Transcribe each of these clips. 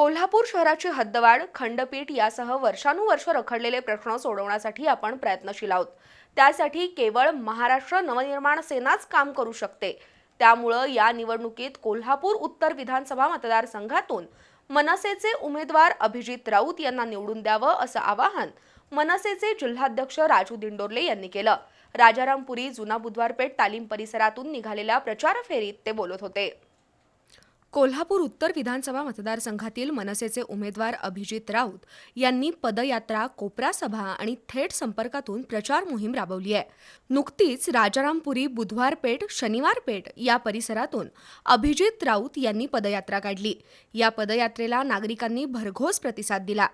कोल्हापूर शहराची हद्दवाढ खंडपीठ यासह वर्षानुवर्ष रखडलेले प्रश्न सोडवण्यासाठी आपण प्रयत्नशील आहोत. त्यासाठी केवळ महाराष्ट्र नवनिर्माण सेनाच काम करू शकते. त्यामुळं या निवडणुकीत कोल्हापूर उत्तर विधानसभा मतदारसंघातून मनसेचे उमेदवार अभिजित राऊत यांना निवडून द्यावं असं आवाहन मनसेचे जिल्हाध्यक्ष राजू दिंडोरले यांनी केलं. राजारामपुरी जुना बुधवारपेठ तालीम परिसरातून निघालेल्या प्रचार फेरीत ते बोलत होते. कोल्हापूर उत्तर विधानसभा मतदारसंघातील मनसेचे उमेदवार अभिजित राऊत यांनी पदयात्रा कोपरा सभा आणि थेट संपर्कातून प्रचार मोहीम राबवली आहे. नुकतीच राजारामपुरी बुधवार पेठ शनिवारपेठ या परिसरातून अभिजित राऊत यांनी पदयात्रा काढली. या पदयात्रेला नागरिकांनी भरघोस प्रतिसाद दिला.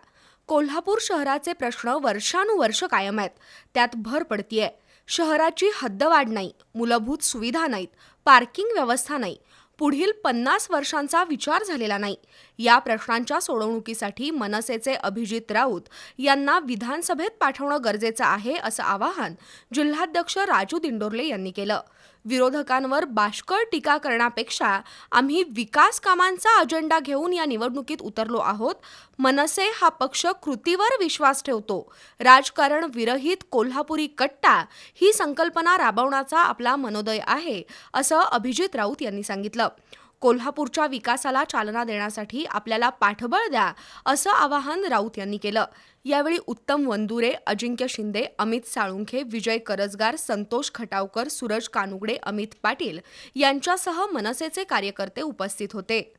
कोल्हापूर शहराचे प्रश्न वर्षानुवर्ष कायम आहेत. त्यात भर पडतीये. शहराची हद्दवाढ नाही मूलभूत सुविधा नाहीत पार्किंग व्यवस्था नाही पुढील पन्नास वर्षांचा विचार झालेला नाही. या प्रश्नांच्या सोडवणुकीसाठी मनसेचे अभिजित राऊत यांना विधानसभेत पाठवणं गरजेचं आहे असं आवाहन जिल्हाध्यक्ष राजू दिंडोरले यांनी केलं. विरोधकांवर बाष्कळ टीका करण्यापेक्षा आम्ही विकास कामांचा अजेंडा घेऊन या निवडणुकीत उतरलो आहोत. मनसे हा पक्ष कृतीवर विश्वास ठेवतो. राजकारण विरहित कोल्हापुरी कट्टा ही संकल्पना राबवण्याचा आपला मनोदय आहे असं अभिजित राऊत यांनी सांगितलं. कोल्हापूरच्या विकासाला चालना देण्यासाठी आपल्याला पाठबळ द्या असं आवाहन राऊत यांनी केलं. यावेळी उत्तम वंदुरे अजिंक्य शिंदे अमित साळुंखे विजय करजगार संतोष खटावकर सूरज कानुगडे अमित पाटील यांच्यासह मनसेचे कार्यकर्ते उपस्थित होते.